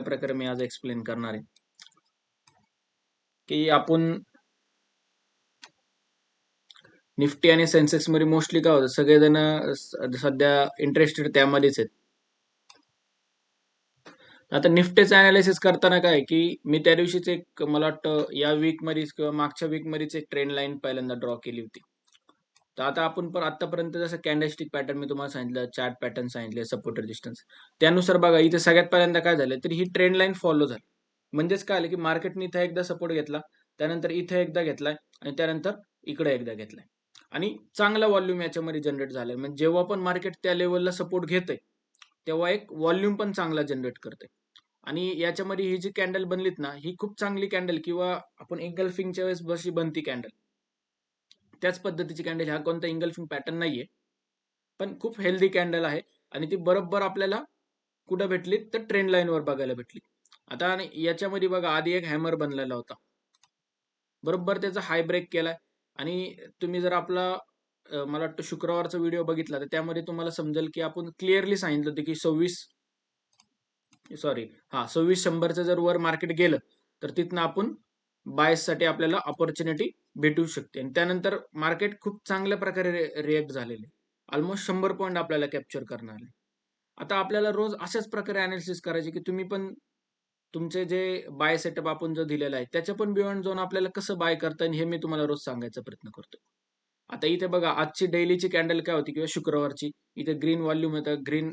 प्रकारे मी आज एक्सप्लेन करणार आहे. की आपण निफ्टी आणि सेन्सेक्समध्ये मोस्टली काय होतं सगळेजण सध्या इंटरेस्टेड त्यामध्येच आहेत. आता निफ्टीचं अनालिसिस करताना काय की मी त्या दिवशीच एक मला वाटतं या वीकमध्येच किंवा मागच्या वीक मध्येच एक ट्रेंड लाईन पहिल्यांदा ड्रॉ केली होती. तर आता आपण पण आतापर्यंत जसं कॅन्डलस्टिक पॅटर्न मी तुम्हाला सांगितलं चार्ट पॅटर्न सांगितले सपोर्ट रेजिस्टन्स त्यानुसार बघा इथे सगळ्यात पहिल्यांदा काय झालं तर ही ट्रेंड लाईन फॉलो झाली. म्हणजेच काय आलं की मार्केटने इथे एकदा सपोर्ट घेतला त्यानंतर इथे एकदा घेतलाय आणि त्यानंतर इकडे एकदा घेतलाय. आणि चांगला व्हॉल्यूम याच्यामध्ये जनरेट झालाय. म्हणजे जेव्हा पण मार्केट त्या लेवलला सपोर्ट घेते तेव्हा एक व्हॉल्यूम पण चांगला जनरेट करते आणि याच्यामध्ये ही जी कॅन्डल बनलीत ना ही खूप चांगली कॅन्डल किंवा आपण इंगल्फिंगच्या वेळेस बशी बनती कॅन्डल त्याच पद्धतीची कॅन्डल हा कोणता इंगल्फिंग पॅटर्न नाहीये. पण खूप हेल्दी कॅन्डल आहे आणि ती बरोबर आपल्याला कुठं भेटली तर ट्रेंड लाईनवर बघायला भेटली. आता आणि याच्यामध्ये बघा आधी एक हॅमर बनलेला होता. बरोबर त्याचा हाय ब्रेक केलाय. आणि तुम्ही जर आपला मला वाटतं शुक्रवारचा व्हिडिओ बघितला तर त्यामध्ये तुम्हाला समजेल की आपण क्लिअरली सांगितलं होतं की सव्वीस सॉरी हा सव्वीस शंभरचं जर वर मार्केट गेलं तर तिथनं आपण बायसाठी आपल्याला ऑपॉर्च्युनिटी भेटू शकते. आणि त्यानंतर मार्केट खूप चांगल्या प्रकारे रिॲक्ट झालेले. ऑलमोस्ट शंभर पॉईंट आपल्याला कॅप्चर करणार आहे. आता आपल्याला रोज अशाच प्रकारे अनालिसिस करायचे की तुम्ही पण तुमचे जे बाय सेटअप आपण जो दिलेला आहे त्याच्या पण बियॉन्ड जाऊन आपल्याला कसं बाय करता येईल हे मी तुम्हाला रोज सांगायचा प्रयत्न करतो आता इथे बघा आजची डेलीची कॅन्डल काय होती किंवा शुक्रवारची? इथे ग्रीन व्हॉल्यूम येतं ग्रीन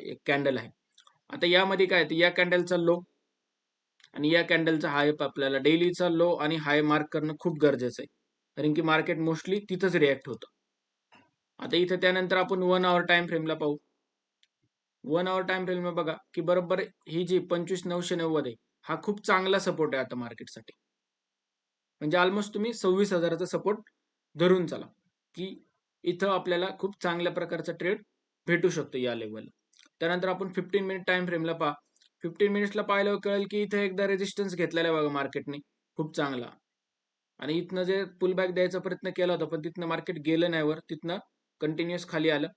एक कॅन्डल आहे. आता यामध्ये काय तर या कॅन्डलचा लो आणि या कॅन्डलचा हाय आपल्याला डेलीचा लो आणि हाय मार्क करणं खूप गरजेचं आहे. कारण की मार्केट मोस्टली तिथंच रिॲक्ट होतं. आता इथे त्यानंतर आपण वन आवर टाइम फ्रेमला पाहू. वन आवर टाइम फ्रेमला बघा की बरोबर ही जी पंचवीस नऊशे नव्वद आहे हा खूप चांगला सपोर्ट आहे आता मार्केटसाठी. म्हणजे ऑलमोस्ट तुम्ही सव्वीस हजाराचा सपोर्ट धरून चला की इथं आपल्याला खूप चांगल्या प्रकारचा ट्रेड भेटू शकतो या लेवलला त्यानंतर आपण फिफ्टीन मिनिट टाइम फ्रेमला पहा. फिफ्टीन मिनिट्सला पाहिलं कळेल की इथे एकदा रेजिस्टन्स घेतलेला आहे बघा मार्केटने खूप चांगला. आणि इथनं जे पुल बॅक द्यायचा प्रयत्न केला होता पण तिथनं मार्केट गेलं नाही वर. तिथनं कंटिन्युअस खाली आलं.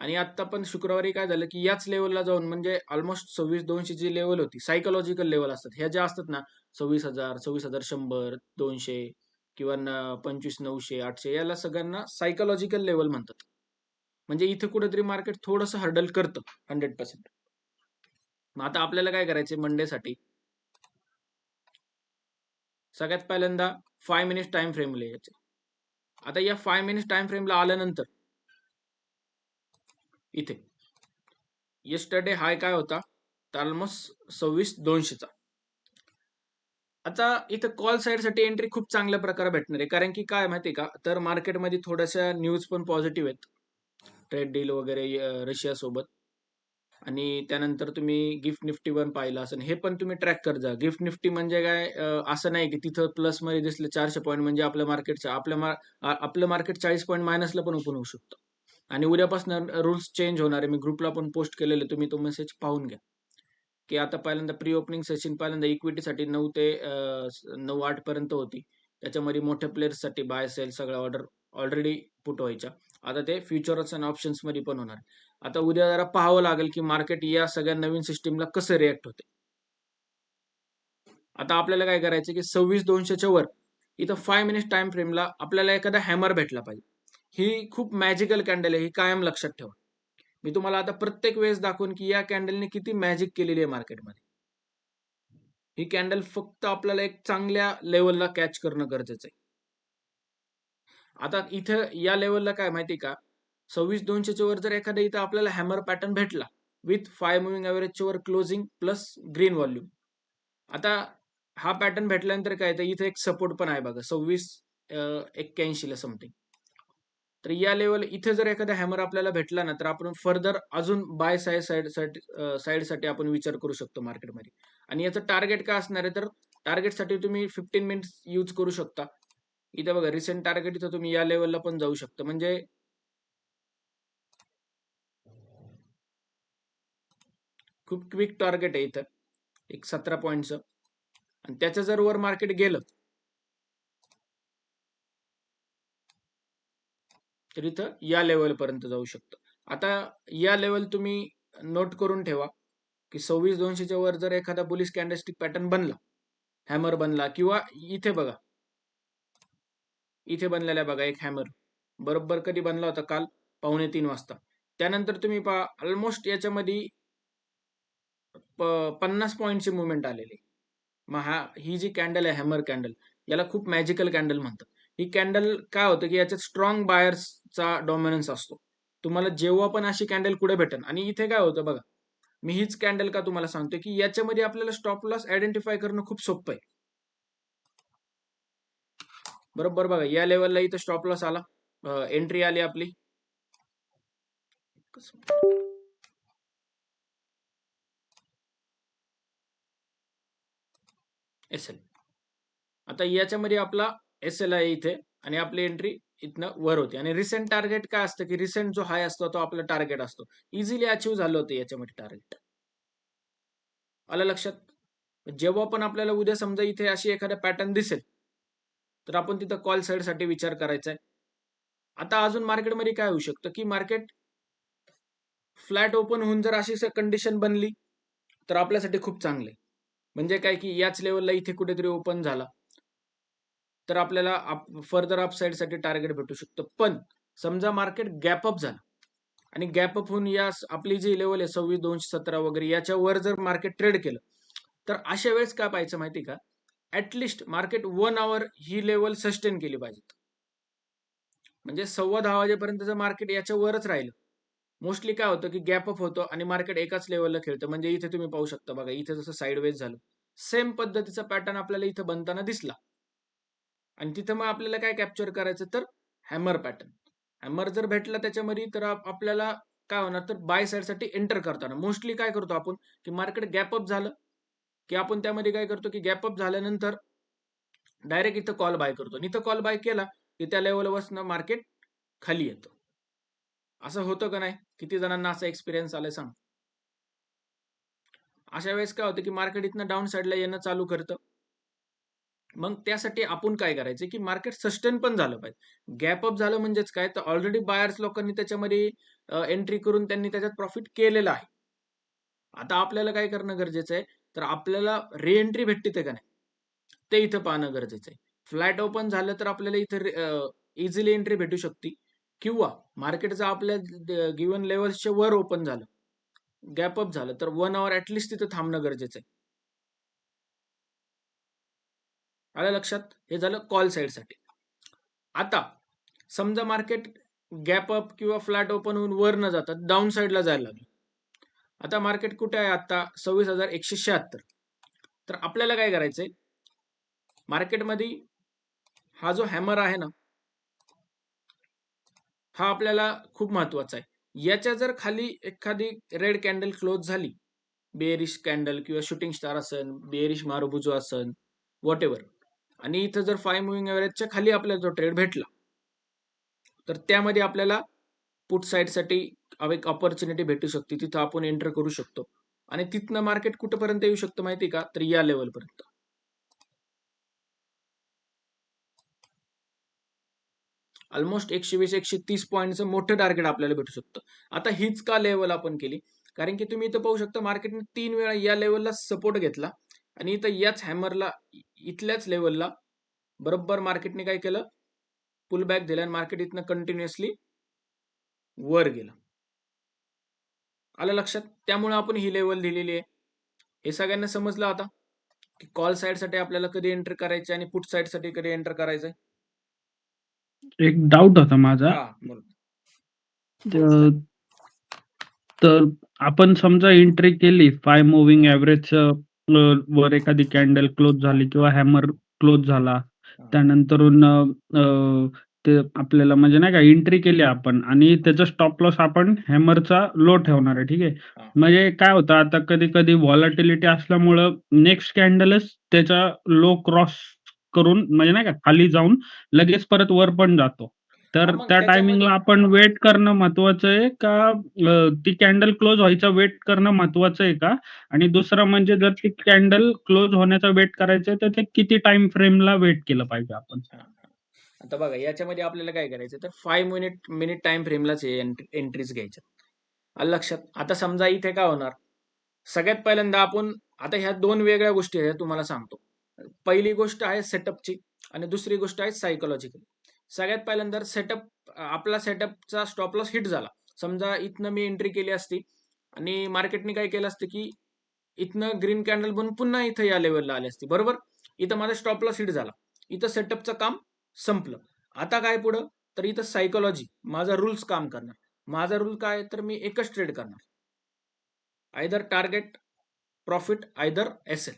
आणि आता पण शुक्रवारी काय झालं की याच लेवलला जाऊन म्हणजे ऑलमोस्ट सव्वीस दोनशे जी लेवल होती सायकोलॉजिकल लेवल असतात. ह्या ज्या असतात ना सव्वीस हजार सव्वीस हजार शंभर दोनशे किंवा पंचवीस नऊशे आठशे याला सगळ्यांना सायकोलॉजिकल लेवल म्हणतात. म्हणजे इथं कुठेतरी मार्केट थोडंसं हर्डल करतं हंड्रेड पर्सेंट मग आता आपल्याला काय करायचं मंडेसाठी सगळ्यात पहिल्यांदा फाय मिनिट्स टाइम फ्रेमला यायचे. आता या फाय मिनिट्स टाइम फ्रेमला आल्यानंतर इथे. येस्टरडे हाय काय होता? तर ऑलमोस्ट सव्वीस दोनशेचा आता इथं कॉल साईडसाठी एंट्री खूप चांगल्या प्रकारे भेटणार आहे. कारण की काय माहिती का? तर मार्केटमध्ये थोड्याशा न्यूज पण पॉझिटिव्ह आहेत. ट्रेड डील वगैरे रशिया सोबत आणि त्यानंतर तुम्ही गिफ्ट निफ्टी पण पाहिलं असेल हे पण तुम्ही ट्रॅक करत जा गिफ्ट निफ्टी म्हणजे काय? असं नाही की तिथं प्लसमध्ये दिसलं चारशे पॉईंट म्हणजे आपल्या मार्केटच्या आपल्या आपलं मार्केट चाळीस पॉईंट मायनसला पण ओपन होऊ शकतं. आणि उद्यापासून रूल्स चेंज होणार आहे. मी ग्रुपला पण पोस्ट केलेले तुम्ही तो मेसेज पाहून घ्या. की आता पहिल्यांदा प्री ओपनिंग सेशन पहिल्यांदा इक्विटीसाठी नऊ ते नऊ आठ पर्यंत होती. त्याच्यामध्ये मोठ्या प्लेयर्ससाठी बाय सेल सगळ्या ऑर्डर ऑलरेडी पुट व्हायच्या. आता ते फ्युचर्स आणि ऑप्शन्समध्ये पण होणार. आता उद्या जरा पाहावं लागेल की मार्केट या सगळ्या नवीन सिस्टीमला कसं रिॲक्ट होते. आता आपल्याला काय करायचं की सव्वीस दोनशेच्या वर इथं फाय मिनिट टाइम फ्रेमला आपल्याला एखादा हॅमर भेटला पाहिजे. ही खूप मॅजिकल कॅन्डल आहे ही कायम लक्षात ठेवा. मी तुम्हाला आता प्रत्येक वेळेस दाखवून की या कॅन्डलने किती मॅजिक केलेली आहे मार्केटमध्ये ही कॅन्डल फक्त आपल्याला एक चांगल्या लेवलला कॅच करणं गरजेचं आहे. आता इथं या लेवलला काय माहिती का? सव्वीस दोनशेच्या वर जर एखाद्या इथं आपल्याला हॅमर पॅटर्न भेटला विथ फाय मुव्हिंग ॲव्हरेजच्या वर क्लोजिंग प्लस ग्रीन व्हॉल्यूम आता हा पॅटर्न भेटल्यानंतर काय तर इथे एक सपोर्ट पण आहे बघा सव्वीस एक्क्याऐंशीला समथिंग तर या लेवल इथे जर एखादा हॅमर आपल्याला भेटला ना तर आपण फर्दर अजून बाय साईड साईड साईडसाठी आपण विचार करू शकतो मार्केटमध्ये आणि याचं टार्गेट काय असणार आहे तर टार्गेटसाठी तुम्ही फिफ्टीन मिनिट्स यूज करू शकता. इथे बघा रिसेंट टार्गेट इथं तुम्ही या लेवलला पण जाऊ शकता. म्हणजे खूप क्विक टार्गेट आहे इथं. एक सतरा पॉईंटचं आणि त्याचं जर वर मार्केट गेलं तर इथं या लेवल पर्यंत जाऊ शकतं. आता या लेवल तुम्ही नोट करून ठेवा की सव्वीस दोनशेच्या वर जर एखादा बुलिश कॅन्डलस्टिक पॅटर्न बनला हॅमर बनला किंवा इथे बघा इथे बनलेला आहे बघा एक हॅमर बरोबर कधी बनला होता काल? पावणे तीन वाजता. त्यानंतर तुम्ही पहा ऑलमोस्ट याच्यामध्ये पन्नास पॉईंटची मुवमेंट आलेली. महा मग हा ही जी कॅन्डल आहे हॅमर कॅन्डल याला खूप मॅजिकल कॅन्डल म्हणतात. ही कॅन्डल काय होतं की याच्यात स्ट्रॉंग बायर्सचा डॉमिनन्स असतो. तुम्हाला जेव्हा पण अशी कॅन्डल कुठे भेटेल आणि इथे काय होतं बघा मी हीच कॅन्डल का तुम्हाला सांगतो की याच्यामध्ये आपल्याला स्टॉप लॉस आयडेंटिफाय करणं खूप सोपं आहे. बरोबर बघा या लेवलला इथं स्टॉप लॉस आला. एंट्री आली आपली. S L. आता याच्यामध्ये आपला एस एल आहे इथे आणि आपली एंट्री इथनं वर होती. आणि रिसेंट टार्गेट काय असतं की रिसेंट जो हाय असतो तो आपला टार्गेट असतो. इझिली अचीव झालं होतं याच्यामध्ये टार्गेट आलं लक्षात? जेव्हा पण आपल्याला उद्या समजा इथे अशी एखादा पॅटर्न दिसेल तर आपण तिथं कॉल साईडसाठी विचार करायचा आहे आता अजून मार्केटमध्ये काय होऊ शकतं की मार्केट फ्लॅट ओपन होऊन जर अशी कंडिशन बनली तर आपल्यासाठी खूप चांगले म्हणजे काय की याच लेवलला इथे कुठेतरी ओपन झाला. तर आपल्याला फर्दर अपसाठी टार्गेट भेटू शकतं. पण समजा मार्केट गॅप अप झालं आणि गॅप अप होऊन या आपली जी लेवल आहे सव्वीस दोनशे सतरा वगैरे याच्यावर जर मार्केट ट्रेड केलं तर अशा वेळेस काय पाहायचं माहिती का? At least market one hour he level sustain केली पाहिजे म्हणजे सव्वा दहा वाजेपर्यंत जर मार्केट याच्यावरच राहिलं. मोस्टली काय होतं की गॅप अप होतं आणि मार्केट एकाच लेवलला खेळतं. म्हणजे इथे तुम्ही पाहू शकता बघा इथे जसं साईडवेज झालं. सेम पद्धतीचा पॅटर्न आपल्याला इथं बनताना दिसला. आणि तिथं मग आपल्याला काय कॅप्चर करायचं? तर हॅमर पॅटर्न हॅमर जर भेटला त्याच्यामध्ये तर आपल्याला काय होणार? तर बायसाठी एंटर करताना. मोस्टली काय करतो आपण? की मार्केट गॅप अप झालं की आपण त्यामध्ये काय करतो? की गॅप अप झाल्यानंतर डायरेक्ट इथं कॉल बाय करतो. आणि इथं कॉल बाय केला की त्या लेवलवरनं मार्केट खाली येतं. असं होतं का नाही? किती जणांना असा एक्सपिरियन्स आलाय सांग. अशा वेळेस काय होतं की मार्केट इथनं डाऊन साईडला येणं चालू करतं. मग त्यासाठी आपण काय करायचं की मार्केट सस्टेन पण झालं पाहिजे. गॅप अप झालं म्हणजेच काय? तर ऑलरेडी बायर्स लोकांनी त्याच्यामध्ये एंट्री करून त्यांनी त्याच्यात प्रॉफिट केलेलं आहे. आता आपल्याला काय करणं गरजेचं आहे? तर आपल्याला रिएंट्री भेटते ते का नाही? ते इथं पाहणं गरजेचं आहे. फ्लॅट ओपन झालं तर आपल्याला इथं इझिली एंट्री भेटू शकते. किंवा मार्केटचं आपल्या गिवन लेवल्सच्या वर ओपन झालं गॅप अप झालं तर वन आवर ऍटलिस्ट तिथं थांबणं गरजेचं आहे. आलं लक्षात? हे झालं कॉल साईडसाठी आता समजा मार्केट गॅप अप किंवा फ्लॅट ओपन होऊन वर न जातात डाऊन साईडला जायला लागलं. आता मार्केट कुठे आहे आता? सव्वीस हजार एकशे शहात्तर. तर आपल्याला काय करायचंय? मार्केटमध्ये हा जो हॅमर आहे ना हा आपल्याला खूप महत्त्वाचा आहे. याच्या जर खाली एखादी रेड कॅन्डल क्लोज झाली बेरिश कॅन्डल किंवा शूटिंग स्टार असन बेरिश मारुबुजो असन वॉट एव्हर आणि इथं जर फाय मुव्हिंग एव्हरेजच्या खाली आपल्याला जो ट्रेड भेटला तर त्यामध्ये आपल्याला पुट साईडसाठी एक ऑपॉर्च्युनिटी भेटू शकते. तिथं आपण एंटर करू शकतो. आणि तिथनं मार्केट कुठपर्यंत येऊ शकतं माहिती का? तर या लेवलपर्यंत ऑलमोस्ट एकशे वीस एकशे तीस पॉईंटचं मोठं टार्गेट आपल्याला भेटू शकतं. आता हीच का लेवल आपण केली? कारण की तुम्ही इथं पाहू शकता मार्केटने तीन वेळा या लेवलला सपोर्ट घेतला. आणि इथं याच हॅमरला इथल्याच लेवलला बरोबर मार्केटने काय केलं? पुल बॅक दिला आणि मार्केट इथनं कंटिन्युअसली वर गेलं. आलं लक्षात? त्यामुळे आपण ही लेवल दिलेली आहे. हे सगळ्यांना समजलं आता? की कॉल साईडसाठी आपल्याला कधी एंटर करायचं आणि पुटसाठी कधी एंटर करायचंय? एक डाऊट होता माझा. हा बोल तर तर आपण समजा एंट्री केली 5 मूव्हिंग एव्हरेजचं अ, वर एखादी कॅन्डल क्लोज झाली किंवा हॅमर क्लोज झाला. त्यानंतरून अ, अ, ते आपल्याला म्हणजे नाही का एंट्री केली आपण आणि त्याचा स्टॉप लॉस आपण हॅमरचा लो ठेवणार आहे. ठीक आहे. हा. म्हणजे काय होतं आता कधी-कधी व्हॉलॅटिलिटी असल्यामुळं नेक्स्ट कॅन्डलच त्याचा लो क्रॉस करून म्हणजे नाही का खाली जाऊन लगेच परत वर पण जातो. तर त्या टायमिंगला आपण वेट करणं महत्वाचं आहे का ती कॅन्डल क्लोज व्हायचा वेट करणं महत्वाचं आहे का? आणि दुसरं म्हणजे जर ती कॅन्डल क्लोज होण्याचा वेट करायचं तर ते किती टाईम फ्रेमला वेट केलं पाहिजे आपण? आता बघा याच्यामध्ये आपल्याला काय करायचं तर फाईव्ह मिनिट मिनिट टाइम फ्रेमलाच एंट्रीज घ्यायच्या लक्षात आता समजा इथे काय होणार सगळ्यात पहिल्यांदा आपण आता ह्या दोन वेगळ्या गोष्टी आहेत तुम्हाला सांगतो पहिली गोष्ट आहे सेटअपची आणि दुसरी गोष्ट आहे सायकोलॉजिकल सगळ्यात पहिल्यांदा सेटअप आपला सेटअपचा स्टॉप लॉस हिट झाला. समजा इथनं मी एंट्री केली असती आणि मार्केटने काय केलं असतं की इथनं ग्रीन कॅन्डल बनून पुन्हा इथं या लेवलला आली असती. बरोबर? इथं माझा स्टॉप लॉस हिट झाला. इथं सेटअपचं काम संपलं. आता काय पुढं? तर इथं सायकोलॉजी माझा रूल्स काम करणार. माझा रूल काय तर मी एकच ट्रेड करणार. Either target profit either S L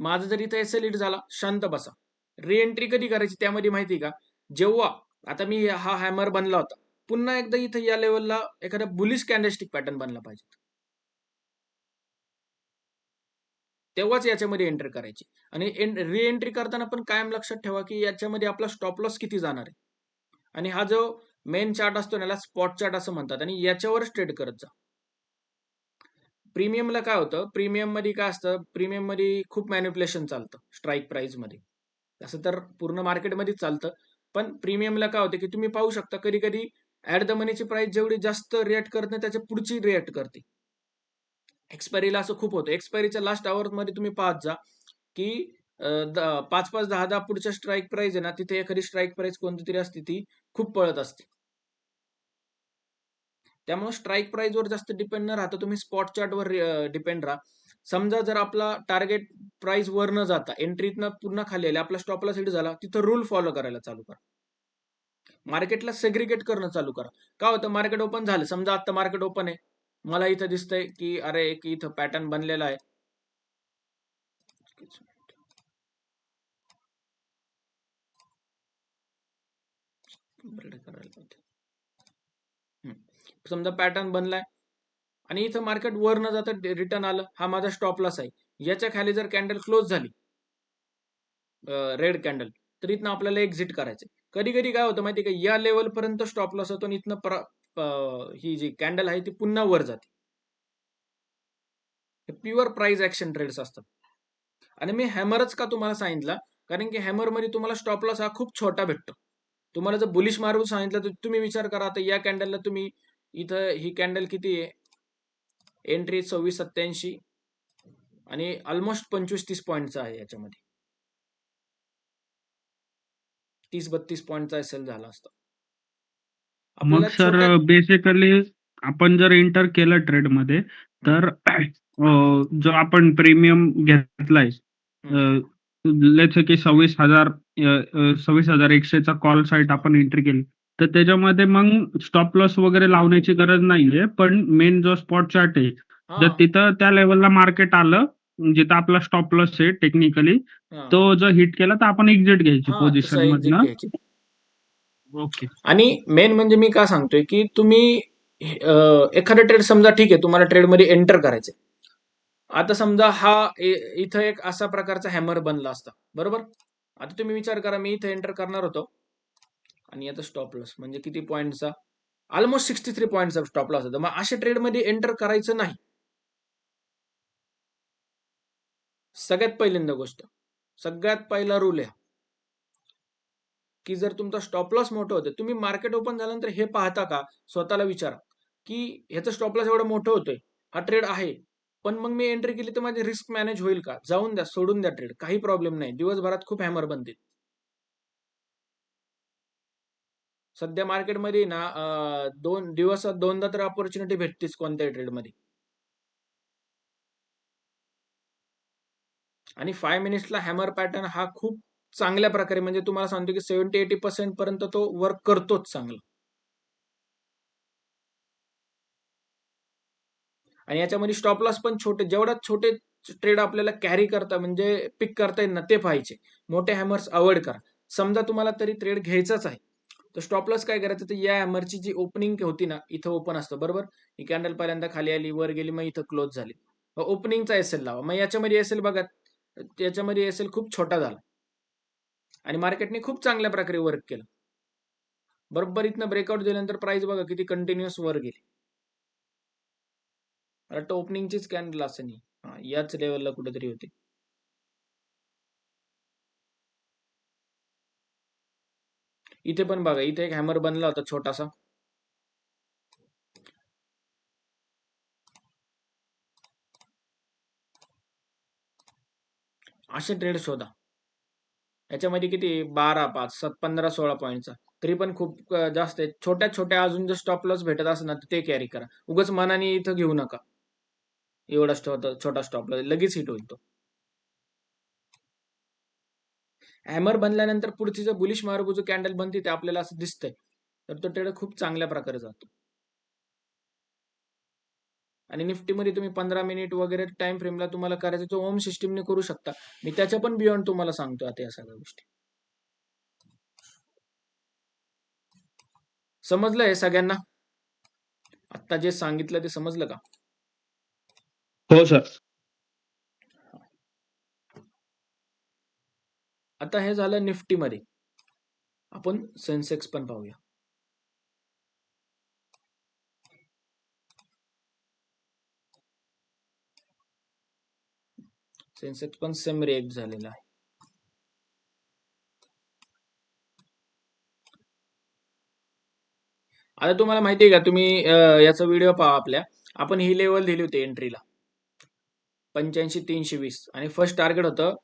माझं जर इथं एस एल झाला शांत बसा. री एंट्री कधी करायची त्यामध्ये माहिती का? जेव्हा आता मी हा हॅमर बनला होता पुन्हा एकदा इथं या लेवलला एखादा बुलिश कॅन्डलस्टिक पॅटर्न बनला पाहिजे. तेव्हाच याच्यामध्ये एंट्री करायची. आणि री एंट्री करताना पण कायम लक्षात ठेवा की याच्यामध्ये आपला स्टॉप लॉस किती जाणार आहे. आणि हा जो मेन चार्ट असतो ना याला स्पॉट चार्ट असं म्हणतात. आणि याच्यावरच ट्रेड करत जा. प्रीमियमला काय होतं? प्रीमियममध्ये काय असतं? प्रीमियममध्ये खूप मॅन्युप्युलेशन चालतं स्ट्राईक प्राईजमध्ये असं तर पूर्ण मार्केटमध्येच चालतं. पण प्रीमियमला काय होतं की तुम्ही पाहू शकता कधी कधी ऍट द मनीची प्राईस जेवढी जास्त रिॲक्ट करत नाही त्याच्या पुढची रिॲक्ट करते. एक्सपायरीला असं खूप होतं. एक्सपायरीच्या लास्ट आवर मध्ये तुम्ही पाहत जा की पाच पाच दहा दहा पुढच्या स्ट्राईक प्राईज आहे ना तिथे एखादी स्ट्राईक प्राईज कोणती तरी असते ती खूप पळत असते. त्यामुळे स्ट्राईक प्राईजवर जास्त डिपेंड न राहता तुम्ही स्पॉट चार्टवर डिपेंड राहा. समजा जर आपला टार्गेट प्राइस वर न जाता एंट्रीतनं पूर्ण खाली आले आपला स्टॉपला सेट झाला तिथं रूल फॉलो करायला चालू करा. मार्केटला सेग्रिगेट करणं चालू करा. का होतं? मार्केट ओपन झालं. समजा आता मार्केट ओपन आहे. मला इथं दिसतंय की अरे एक इथं पॅटर्न बनलेला आहे. समजा पॅटर्न बनलाय आणि इथं मार्केट वर न जाता रिटर्न आलं हा माझा स्टॉप लॉस आहे. याच्या खाली जर कॅन्डल क्लोज झाली रेड कॅन्डल तर इथनं आपल्याला एक्झिट करायचं कधी कधी काय होतं माहिती का या लेवल पर्यंत स्टॉप लॉस होतो आणि इथनं ही जी कॅन्डल आहे ती पुन्हा वर जाते. प्युअर प्राइस ऍक्शन ट्रेड्स असतात. आणि मी हॅमरच का तुम्हाला सांगितला? कारण की हॅमरमध्ये तुम्हाला स्टॉप लॉस हा खूप छोटा भेटतो. तुम्हाला जर बुलिश मारून सांगितलं तर तुम्ही विचार करा आता या कॅन्डलला तुम्ही इथं ही कॅन्डल किती आहे? एंट्री सव्वीस सत्याऐंशी आणि ऑलमोस्ट पंचवीस तीस पॉईंटचा आहे याच्यामध्ये. तीस बत्तीस पॉईंटचा एस एल झाला असता. मग सर बेसिकली आपण जर एंटर केलं ट्रेडमध्ये तर जो आपण प्रीमियम घेतलाय लेट्स की सव्वीस हजार सव्वीस हजार एकशेचा कॉल साईट आपण एंट्री केली. तर त्याच्यामध्ये मग स्टॉप लॉस वगैरे लावण्याची गरज नाहीये पण मेन जो स्पॉट चार्ट आहे जर तिथं त्या लेवलला मार्केट आलं जिथं आपला स्टॉप लॉस आहे टेक्निकली तो जर हिट केला तर आपण एक्झिट घ्यायची पोझिशन मधनं. ओके आणि मेन म्हणजे मी काय सांगतोय की तुम्ही एखादा ट्रेड समजा ठीक आहे तुम्हाला ट्रेडमध्ये एंटर करायचंय. आता समजा हा इथं एक असा प्रकारचा हॅमर बनला असता बरोबर? आता तुम्ही विचार करा मी इथं एंटर करणार होतो. आणि आता स्टॉप लॉस म्हणजे किती पॉईंटचा ऑलमोस्ट सिक्स्टी थ्री पॉईंटचा स्टॉप लॉस होता मग अशा ट्रेडमध्ये एंटर करायचं नाही. सगळ्यात पहिल्यांदा गोष्ट. सगळ्यात पहिला रूल आहे. की जर तुमचा स्टॉप लॉस मोठं होतं तुम्ही मार्केट ओपन झाल्यानंतर हे पाहता का? स्वतःला विचारा. की ह्याचं स्टॉप लॉस एवढं मोठं होतोय. हा ट्रेड आहे. पण मग मी एंट्री केली तर माझी रिस्क मॅनेज होईल का? जाऊन द्या सोडून द्या ट्रेड काही प्रॉब्लेम नाही. दिवसभरात खूप हॅमर बनतील. सध्या मार्केटमध्ये ना दोन दिवसात दोनदा तर ऑपॉर्च्युनिटी भेटतेच कोणत्याही ट्रेडमध्ये आणि फाय मिनिट्सला हॅमर पॅटर्न हा खूप चांगल्या प्रकारे म्हणजे तुम्हाला सांगतो की सेव्हन्टी एटी पर्सेंट पर्यंत तो वर्क करतोच चांगला. आणि याच्यामध्ये स्टॉप लॉस पण छोटे जेवढा छोटे ट्रेड आपल्याला कॅरी करता म्हणजे पिक करता येईल ना ते पाहिजे मोठे हॅमर्स अवॉइड करा. समजा तुम्हाला तरी ट्रेड घ्यायचाच आहे. तर स्टॉप लॉस काय करायचं? तर या हॅमरची जी ओपनिंग होती ना इथं ओपन असतं बरोबर? ही कॅन्डल पहिल्यांदा खाली आली वर गेली मग इथं क्लोज झाली. ओपनिंगचा एस एल लावा. मग याच्यामध्ये एस एल बघा. त्याच्यामध्ये एस एल खूप छोटा झाला. आणि मार्केटने खूप चांगल्या प्रकारे वर्क केलं. बरोबर इथनं ब्रेकआउट दिल्यानंतर प्राइस बघा किती कंटिन्युअस वर गेली. मला वाटतं ओपनिंगचीच कॅन्डल असं नाही. याच लेवलला कुठेतरी होती. इथे पण बघा इथे एक हॅमर बनला होता छोटासा. असे ट्रेड शोधा. याच्यामध्ये किती? बारा पाच सात पंधरा सोळा पॉईंटचा तरी पण खूप जास्त आहे छोट्या छोट्या अजून जर स्टॉप लॉस भेटत असेल ना ते कॅरी करा. उगच मनाने इथं घेऊ नका. एवढा छोटा स्टॉप लॉस लगेच हिट होईल तो. हॅमर बनल्यानंतर पुढची जर बुलिश मारुबुजू कॅन्डल बनते ते आपल्याला असं दिसतंय. तर तो ट्रेड खूप चांगल्या प्रकारे जातो. आणि निफ्टीमध्ये तुम्ही पंधरा मिनिट वगैरे टाइम फ्रेमला तुम्हाला करायचं तो ओम सिस्टीमने करू शकता. मी त्याच्या पण बियॉन्ड तुम्हाला सांगतो आता या सगळ्या गोष्टी. समजलं हे सगळ्यांना? आता जे सांगितलं ते समजलं का? हो सर आता हे झालं निफ्टीमध्ये. आपण सेन्सेक्स पण पाहूया. सेन्सेक्स पण सेम रिएक्ट झालेला आहे. आता तुम्हाला माहिती आहे का तुम्ही याचा व्हिडिओ पहा आपल्या. आपण ही लेवल दिली होती एंट्रीला पंच्याऐंशी तीनशे वीस. आणि फर्स्ट टार्गेट होतं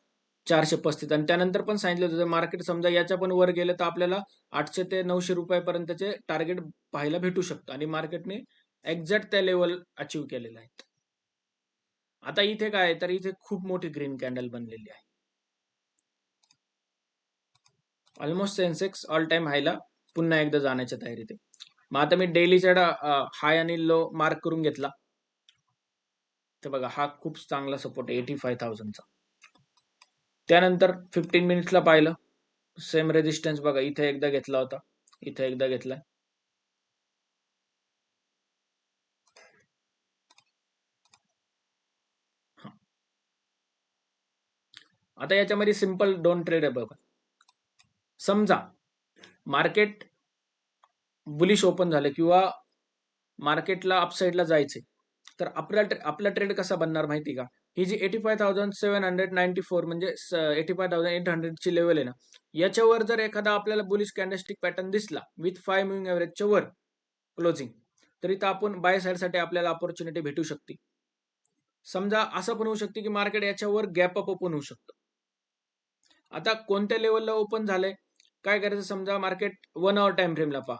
चारशे पस्तीस. आणि त्यानंतर पण सांगितलं होतं मार्केट समजा याच्या पण वर गेलं तर आपल्याला आठशे ते नऊशे रुपयापर्यंतचे टार्गेट पाहायला भेटू शकतं. आणि मार्केटने एक्झॅक्ट त्या लेवल अचीव केलेले आहेत आता इथे काय तर इथे खूप मोठी ग्रीन कॅन्डल बनलेली आहे. ऑलमोस्ट सेन्सेक्स ऑल टाइम हायला पुन्हा एकदा जाण्याच्या तयारीत आहे. मग आता मी डेलीचा हाय आणि लो मार्क करून घेतला. तर बघा हा खूप चांगला सपोर्ट एटी फाय थाउजंडचा त्यानंतर फिफ्टीन मिनिट्सला पाहिलं. सेम रेजिस्टन्स बघा इथे एकदा घेतला होता. इथे एकदा घेतलाय. आता याच्यामध्ये सिंपल दोन ट्रेड आहे बघा. समजा मार्केट बुलिश ओपन झालं किंवा मार्केटला अपसाईडला जायचे तर आपला आपला ट्रेड कसा बनणार माहिती का? ही जी eighty five thousand seven hundred ninety four म्हणजे एटी फाय थाउजंड एट हंड्रेडची लेवल आहे ना याच्यावर जर एखादा आपल्याला बुलिश कॅन्डलस्टिक पॅटर्न दिसला विथ फाय मुव्हिंग एव्हरेजच्या वर क्लोजिंग तर इथं आपण बाय साईडसाठी आपल्याला ऑपॉर्च्युनिटी भेटू शकते. समजा असं पण होऊ शकते की मार्केट याच्यावर गॅप अप ओपन होऊ शकतं. आता कोणत्या लेवलला ओपन झालंय? काय करायचं? समजा मार्केट वन आवर टाइम फ्रेमला पहा.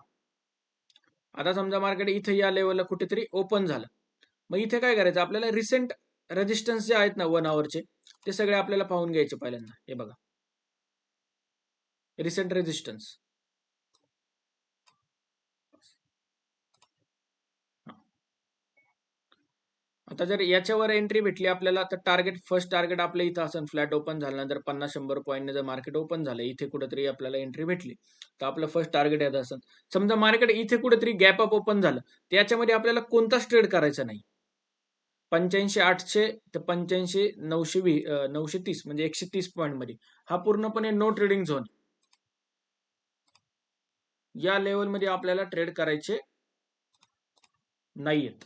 आता समजा मार्केट इथे या लेवलला कुठेतरी ओपन झालं. मग इथे काय करायचं? आपल्याला रिसेंट रेजिस्टन्स जे आहेत ना वन आवरचे ते सगळे आपल्याला पाहून घ्यायचे पहिल्यांदा. हे बघा. रिसेंट रेजिस्टन्स आता जर याच्यावर एंट्री भेटली आपल्याला तर टार्गेट फर्स्ट टार्गेट आपलं इथं असं फ्लॅट ओपन झाल्यानंतर पन्नास शंभर पॉईंटने जर मार्केट ओपन झालं इथे कुठेतरी आपल्याला एंट्री भेटली. तर आपलं फर्स्ट टार्गेट येत असं समजा मार्केट इथे कुठेतरी गॅप अप ओपन झालं त्याच्यामध्ये आपल्याला कोणताच ट्रेड करायचा नाही. पंच्याऐंशी आठशे ते पंच्याऐंशी नऊशे वी नऊशे तीस म्हणजे एकशे तीस पॉईंटमध्ये. हा पूर्णपणे नो ट्रेडिंग झोन या लेवलमध्ये आपल्याला ट्रेड करायचे नाहीयेत.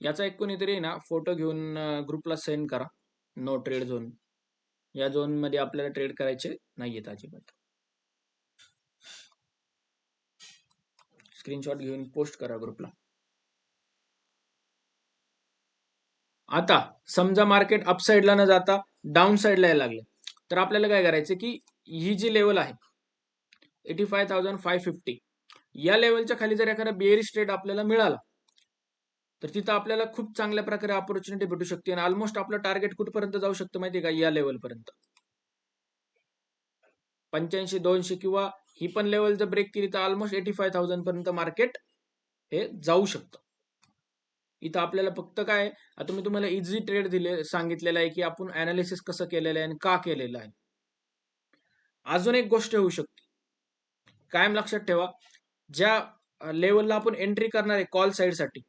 याचा एक कोणीतरी ना फोटो घेऊन ग्रुपला सेंड करा. नो ट्रेड झोन या झोनमध्ये आपल्याला ट्रेड करायचे नाहीयेत अजिबात. स्क्रीनशॉट घेऊन पोस्ट करा ग्रुपला आता समजा मार्केट अपसाईडला न जाता डाऊन साईडला यायला लागले. तर आपल्याला काय करायचं की ही जी लेवल आहे eighty five thousand five fifty या लेवलच्या खाली जर एखादा बिअरी स्ट्रेट आपल्याला मिळाला तर तिथं आपल्याला खूप चांगल्या प्रकारे ऑपॉर्च्युनिटी भेटू शकते आणि ऑलमोस्ट आपलं टार्गेट कुठपर्यंत जाऊ शकतं माहिती का? या लेवलपर्यंत पंच्याऐंशी दोनशे किंवा ही पण लेवल जर ब्रेक केली तर ऑलमोस्ट एटी फाय थाउजंड पर्यंत मार्केट हे जाऊ शकतं. इथं आपल्याला फक्त काय आता मी तुम्हाला इझी ट्रेड दिले सांगितलेलं आहे की आपण अनालिसिस कसं केलेलं आहे आणि का केलेलं आहे. अजून एक गोष्ट होऊ शकते. कायम लक्षात ठेवा ज्या लेवलला आपण एंट्री करणार आहे कॉल साईडसाठी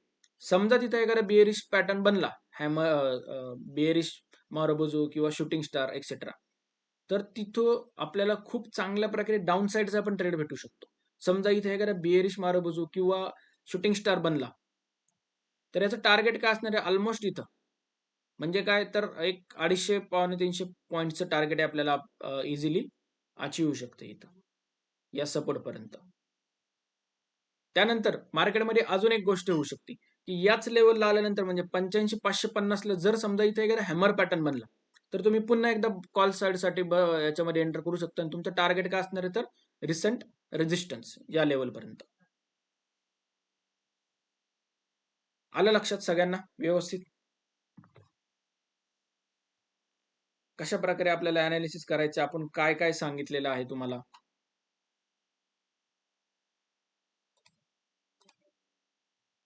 समजा तिथं एखादा बिअरिश पॅटर्न बनला हॅमर बिअरिश मारोबोजो किंवा शूटिंग स्टार एक्सेट्रा तर तिथं आपल्याला खूप चांगल्या प्रकारे डाऊन साईडचा पण ट्रेड भेटू शकतो. समजा इथे एखादा बिअरिश मारोबोजो किंवा शूटिंग स्टार बनला तर याचं टार्गेट काय असणार आहे? ऑलमोस्ट इथं. म्हणजे काय? तर एक अडीचशे पावणे तीनशे पॉईंटचं टार्गेट आहे आपल्याला इझिली अचीव होऊ शकते इथं या सपोर्टपर्यंत त्यानंतर मार्केटमध्ये अजून एक गोष्ट होऊ शकते. की याच लेवलला आल्यानंतर म्हणजे पंच्याऐंशी पाचशे पन्नासला जर समजा इथे एखादा हॅमर पॅटर्न बनला तर तुम्ही पुन्हा एकदा कॉल साईडसाठी याच्यामध्ये एंटर करू शकता. आणि तुमचं टार्गेट काय असणार आहे तर रिसेंट रेजिस्टन्स या लेवलपर्यंत आलं लक्षात सगळ्यांना? व्यवस्थित? कशा प्रकारे आपल्याला अनालिसिस करायचं? आपण काय काय सांगितलेलं आहे तुम्हाला?